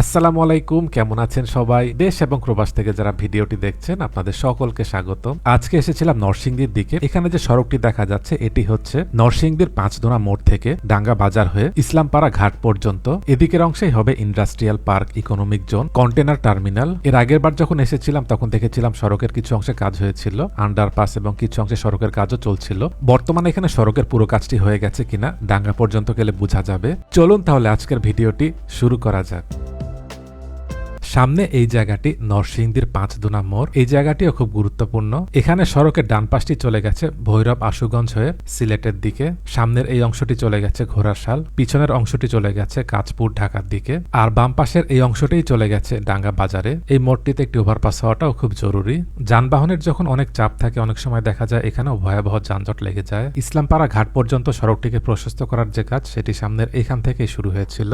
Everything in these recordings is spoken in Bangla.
আসসালামু আলাইকুম, কেমন আছেন সবাই? দেশ এবং প্রবাস থেকে যারা ভিডিওটি দেখছেন, আপনাদের সকলকে স্বাগত আজকে এসেছিলাম নরসিংদীর দিকে। এখানে যে সড়কটি দেখা যাচ্ছে, এটি হচ্ছে নরসিংদীর পাঁচদোনা মোড় থেকে ডাঙ্গা বাজার হয়ে ইসলামপাড়া ঘাট পর্যন্ত। এদিকের অংশেই হবে industrial park, economic zone, container terminal. এর আগের বার যখন এসেছিলাম, তখন দেখেছিলাম সড়কের কিছু অংশে কাজ হয়েছিল, আন্ডারপাস এবং কিছু অংশে সড়কের কাজও চলছিল। বর্তমানে এখানে সড়কের পুরো কাজটি হয়ে গেছে কিনা, ডাঙ্গা পর্যন্ত গেলে বোঝা যাবে। চলুন তাহলে আজকের ভিডিওটি শুরু করা যাক। সামনে এই জায়গাটি নরসিংদীর পাঁচ দুনা মোড়। এই জায়গাটিও খুব গুরুত্বপূর্ণ। এখানে সড়কের ডান পাশটি চলে গেছে ভৈরব আশুগঞ্জ হয়ে সিলেটের দিকে। সামনের এই অংশটি চলে গেছে ঘোড়াশাল পিছনের অংশটি চলে গেছে কাঁচপুর ঢাকার দিকে। আর বাম পাশের এই অংশটিই চলে গেছে ডাঙ্গা বাজারে। এই মোড়টিতে একটি ওভারপাস হওয়াটাও খুব জরুরি। যানবাহনের যখন অনেক চাপ থাকে, অনেক সময় দেখা যায় এখানেও ভয়াবহ যানজট লেগে যায়। ইসলামপাড়া ঘাট পর্যন্ত সড়কটিকে প্রশস্ত করার যে কাজ, সেটি সামনের এখান থেকেই শুরু হয়েছিল।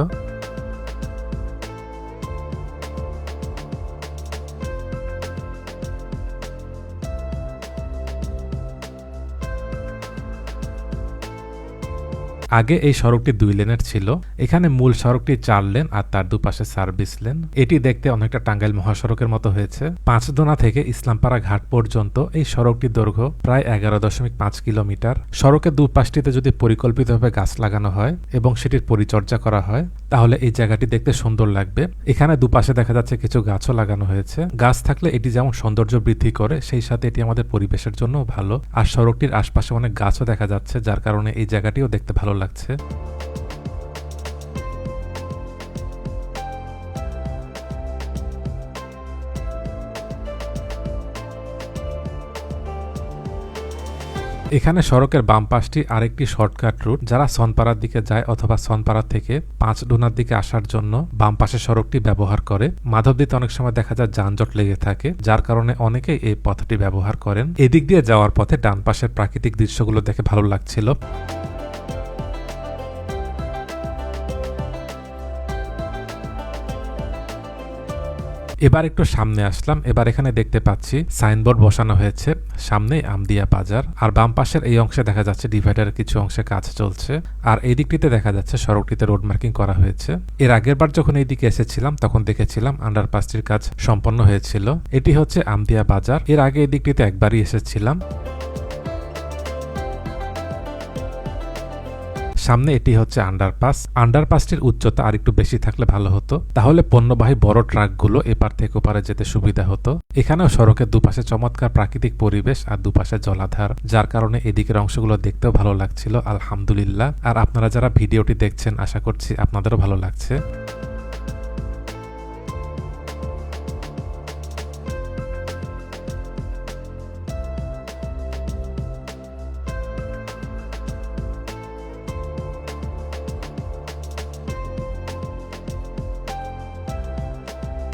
আগে এই সড়কটি দুই লেনের ছিল। এখানে মূল সড়কটি চার লেন আর তার দুপাশে সার্ভিস লেন। এটি দেখতে অনেকটা টাঙ্গাইল মহাসড়কের মতো হয়েছে। পাঁচদোনা থেকে ইসলামপাড়া ঘাট পর্যন্ত এই সড়কটির দৈর্ঘ্য প্রায় এগারো দশমিক পাঁচ কিলোমিটার। সড়কের দুপাশটিতে যদি পরিকল্পিতভাবে গাছ লাগানো হয় এবং সেটির পরিচর্যা করা হয় তাহলে এই জায়গাটি দেখতে সুন্দর লাগবে। এখানে দুপাশে দেখা যাচ্ছে কিছু গাছও লাগানো হয়েছে। গাছ থাকলে এটি যেমন সৌন্দর্য বৃদ্ধি করে, সেই সাথে এটি আমাদের পরিবেশের জন্য ভালো। আর সড়কটির আশপাশে অনেক গাছও দেখা যাচ্ছে, যার কারণে এই জায়গাটিও দেখতে ভালো লাগছে। এখানে সড়কের বাম পাশটি আরেকটি শর্টকাট রুট, যারা সনপাড়ার দিকে যায় অথবা সনপাড়া থেকে পাঁচ ডোনার দিকে আসার জন্য বাম পাশে সড়কটি ব্যবহার করে। মাধবদীতে অনেক সময় দেখা যায় যানজট লেগে থাকে, যার কারণে অনেকেই এই পথটি ব্যবহার করেন। এদিক দিয়ে যাওয়ার পথে ডান পাশের প্রাকৃতিক দৃশ্যগুলো দেখে ভালো লাগছিল। এবার একটু সামনে আসলাম। এবার এখানে দেখতে পাচ্ছি সাইনবোর্ড বসানো হয়েছে। সামনে আমদিয়া বাজার। আর বাম পাশের এই অংশে দেখা যাচ্ছে ডিভাইডারের কিছু অংশে কাজ চলছে। আর এই দিকটিতে দেখা যাচ্ছে সড়কটিতে রোড মার্কিং করা হয়েছে। এর আগের বার যখন এই দিকে এসেছিলাম, তখন দেখেছিলাম আন্ডারপাসটির কাজ সম্পন্ন হয়েছিল। এটি হচ্ছে আমদিয়া বাজার। এর আগে এই দিকটিতে একবারই এসেছিলাম। সামনে এটি হচ্ছে আন্ডারপাস আন্ডারপাসটির উচ্চতা আর একটু বেশি থাকলে ভালো হতো। তাহলে পণ্যবাহী বড় ট্রাকগুলো এপার থেকে ওপারে যেতে সুবিধা হতো। এখানেও সড়কের দুপাশে চমৎকার প্রাকৃতিক পরিবেশ আর দুপাশে জলাধার, যার কারণে এদিকের অংশগুলো দেখতেও ভালো লাগছিল, আলহামদুলিল্লাহ। আর আপনারা যারা ভিডিওটি দেখছেন, আশা করছি আপনাদেরও ভালো লাগছে।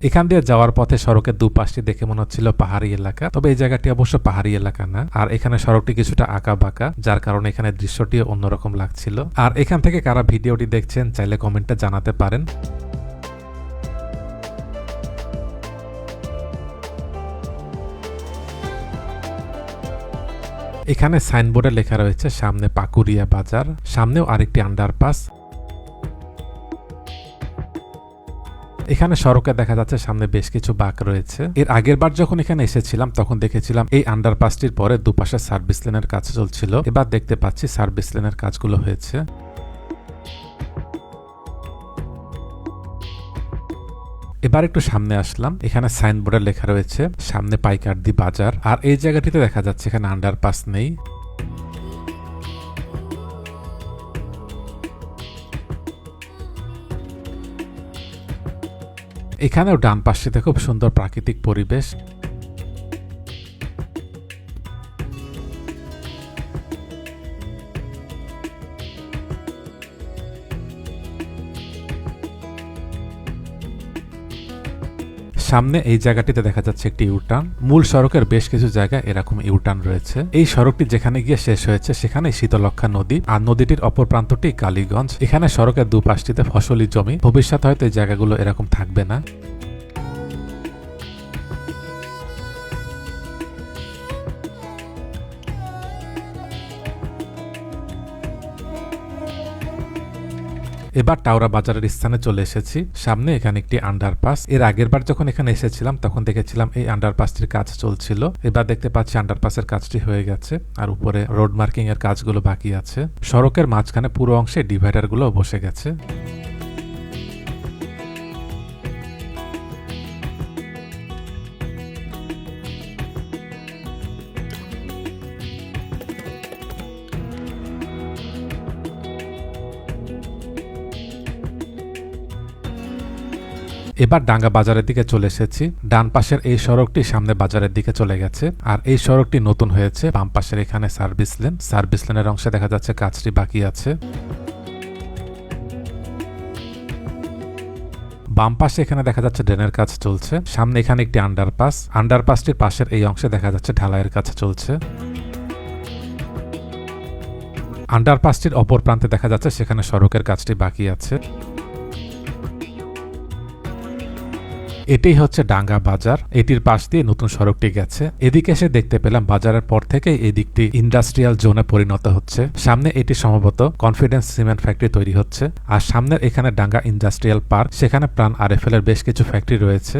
এখান দিয়ে যাওয়ার পথে সড়কের দুপাশটি দেখে মনে হচ্ছিল পাহাড়ি এলাকা। তবে এই জায়গাটি অবশ্য পাহাড়ি এলাকা না। আর এখানে সড়কটি কিছুটা আঁকা বাঁকা যার কারণে এখানে দৃশ্যটিও অন্যরকম লাগছিল। আর এখান থেকে কারা ভিডিওটি দেখছেন, চাইলে কমেন্টে জানাতে পারেন। এখানে সাইনবোর্ডে লেখা রয়েছে, সামনে পাকুরিয়া বাজার, সামনেও আরেকটি আন্ডারপাস। এখানে সড়কে দেখা যাচ্ছে সামনে বেশ কিছু বাঁক রয়েছে। এর আগের বার যখন এখানে এসেছিলাম, তখন দেখেছিলাম এই আন্ডারপাসটির পরে দুপাশে সার্ভিস লেনের কাজ চলছিল। এবার দেখতে পাচ্ছি সার্ভিস লেনের কাজগুলো হয়েছে। এবার একটু সামনে আসলাম। এখানে সাইনবোর্ডে লেখা রয়েছে, সামনে পাইকারদি বাজার। আর এই জায়গাটিতে দেখা যাচ্ছে এখানে আন্ডারপাস নেই। এখানেও ডান পাশে খুব সুন্দর প্রাকৃতিক পরিবেশ। সামনে এই জায়গাটিতে দেখা যাচ্ছে একটি ইউটার্ন। মূল সড়কের বেশ কিছু জায়গায় এরকম ইউটার্ন রয়েছে। এই সড়কটি যেখানে গিয়ে শেষ হয়েছে সেখানে শীতলক্ষা নদী আর নদীটির অপর প্রান্তটি কালীগঞ্জ। এখানে সড়কের দুপাশটিতে ফসলি জমি। ভবিষ্যৎ হয়তো এই জায়গাগুলো এরকম থাকবে না। এবার টাওরা বাজারের স্থানে চলে এসেছি। সামনে এখানে একটি আন্ডারপাস এর আগের বার যখন এখানে এসেছিলাম, তখন দেখেছিলাম এই আন্ডারপাসটির কাজ চলছিল। এবার দেখতে পাচ্ছি আন্ডারপাসের কাজটি হয়ে গেছে আর উপরে রোড মার্কিং এর কাজগুলো বাকি আছে। সড়কের মাঝখানে পুরো অংশে ডিভাইডারগুলো বসে গেছে। এবার ডাঙ্গা বাজারের দিকে চলে এসেছি। ডান পাশের এই সড়কটি সামনে বাজারের দিকে চলে গেছে। আর এই সড়কটি নতুন হয়েছে। বাম পাশের এখানে সার্ভিস লেন। সার্ভিস লেনের অংশে দেখা যাচ্ছে কাজটি বাকি আছে। বাম পাশে এখানে দেখা যাচ্ছে ড্রেনের কাজ চলছে। সামনে এখানে একটি আন্ডারপাস। আন্ডারপাসটির পাশের এই অংশে দেখা যাচ্ছে ঢালাইয়ের কাজ চলছে। আন্ডারপাসটির অপর প্রান্তে দেখা যাচ্ছে সেখানে সড়কের কাজটি বাকি আছে। এটাই হচ্ছে ডাঙ্গা বাজার। এটির পাশ দিয়ে নতুন সড়কটি গেছে। এদিকে এসে দেখতে পেলাম বাজারের পর থেকে এই দিকটি ইন্ডাস্ট্রিয়াল জোনে পরিণত হচ্ছে। সামনে এটি সম্ভবত কনফিডেন্স সিমেন্ট ফ্যাক্টরি তৈরি হচ্ছে। আর সামনের এখানে ডাঙ্গা ইন্ডাস্ট্রিয়াল পার্ক, সেখানে প্রাণ আরএফএল এর বেশ কিছু ফ্যাক্টরি রয়েছে।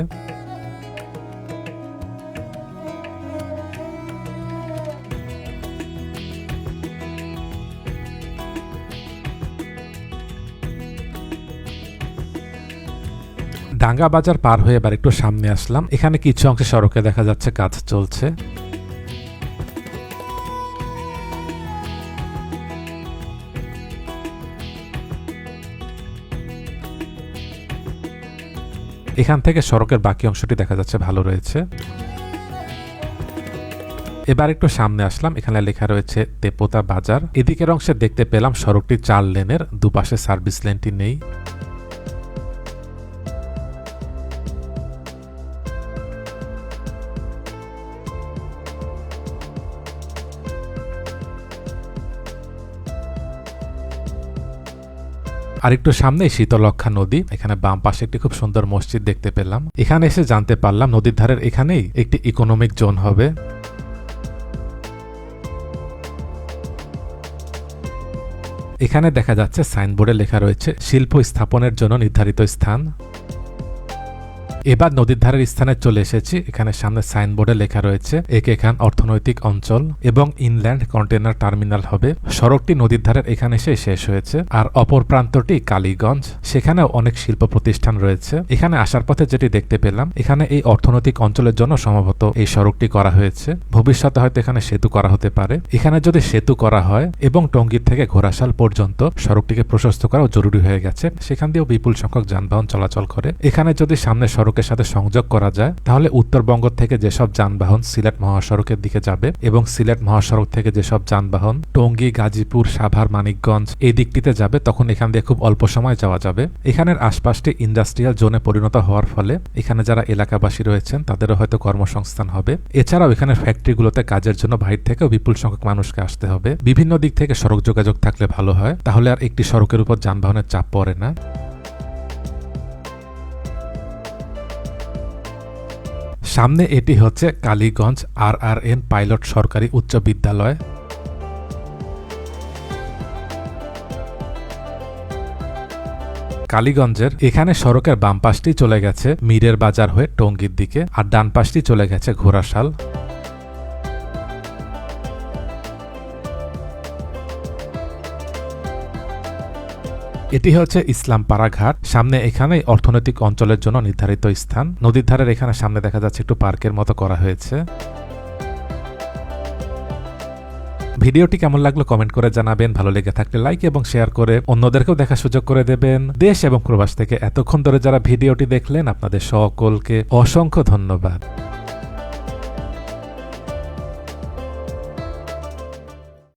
ডাঙ্গা বাজার পার হয়ে এবার একটু সামনে আসলাম। এখানে কিছু অংশে সড়কে দেখা যাচ্ছে কাজ চলছে। এখান থেকে সড়কের বাকি অংশটি দেখা যাচ্ছে ভালো রয়েছে। এবার একটু সামনে আসলাম। এখানে লেখা রয়েছে, তেপোতা বাজার। এদিকের অংশে দেখতে পেলাম সড়কটি চার লেনের, দুপাশে সার্ভিস লেনটি নেই। আর একটু সামনে শীতলক্ষা নদী। এখানে বাম পাশে একটি খুব সুন্দর মসজিদ দেখতে পেলাম। এখানে এসে জানতে পারলাম নদীর ধারের এখানেই একটি ইকোনমিক জোন হবে। এখানে দেখা যাচ্ছে সাইনবোর্ডে লেখা রয়েছে, শিল্প স্থাপনের জন্য নির্ধারিত স্থান। এবার নদীর ধারের স্থানে চলে এসেছি। এখানে সামনে সাইনবোর্ডে লেখা রয়েছে, একে এখান অর্থনৈতিক অঞ্চল এবং ইনল্যান্ড কন্টেনার টার্মিনাল হবে। সড়কটি নদীর ধারের এখানে এসে শেষ হয়েছে। আর অপর প্রান্তটি কালীগঞ্জ। সেখানেও অনেক শিল্প প্রতিষ্ঠান রয়েছে। এখানে আসার পথে যেটি দেখতে পেলাম, এখানে এই অর্থনৈতিক অঞ্চলের জন্য সম্ভবত এই সড়কটি করা হয়েছে। ভবিষ্যতে হয়তো এখানে সেতু করা হতে পারে। এখানে যদি সেতু করা হয় এবং টঙ্গীর থেকে ঘোড়াশাল পর্যন্ত সড়কটিকে প্রশস্ত করাও জরুরি হয়ে গেছে, সেখান দিয়েও বিপুল সংখ্যক যানবাহন চলাচল করে। এখানে যদি সামনে সড়ক সড়কের সাথে সংযোগ করা যায়, তাহলে উত্তরবঙ্গ থেকে যেসব যানবাহন সিলেট মহাসড়কের দিকে যাবে এবং সিলেট মহাসড়ক থেকে যেসব যানবাহন টঙ্গী, গাজীপুর, সাভার, মানিকগঞ্জ এই দিকটিতে যাবে, তখন এখান দিয়ে খুব অল্প সময় যাওয়া যাবে। এখানের আশপাশটি ইন্ডাস্ট্রিয়াল জোনে পরিণত হওয়ার ফলে এখানে যারা এলাকাবাসী রয়েছেন, তাদেরও হয়তো কর্মসংস্থান হবে। এছাড়াও এখানে ফ্যাক্টরিগুলোতে কাজের জন্য বাইরে থেকেও বিপুল সংখ্যক মানুষকে আসতে হবে। বিভিন্ন দিক থেকে সড়ক যোগাযোগ থাকলে ভালো হয়, তাহলে আর একটি সড়কের উপর যানবাহনের চাপ পড়ে না। সামনে এটি হচ্ছে Kaliganj R R N pilot সরকারি উচ্চ বিদ্যালয়। কালীগঞ্জের এখানে সড়কের বাম পাশটি চলে গেছে মীরের বাজার হয়ে টঙ্গীর দিকে আর ডান পাশটি চলে গেছে ঘোড়াশাল। এটি হচ্ছে ইসলাম পাড়াঘাট সামনে এখানেই অর্থনৈতিক অঞ্চলের জন্য নির্ধারিত স্থান। নদীর ধারের এখানে সামনে দেখা যাচ্ছে একটু পার্কের মতো করা হয়েছে। ভিডিওটি কেমন লাগল কমেন্ট করে জানাবেন। ভালো লেগে থাকলে লাইক এবং শেয়ার করে অন্যদেরকেও দেখার সুযোগ করে দেবেন। দেশ এবং প্রবাস থেকে এতক্ষণ ধরে যারা ভিডিওটি দেখলেন, আপনাদের সকলকে অসংখ্য ধন্যবাদ।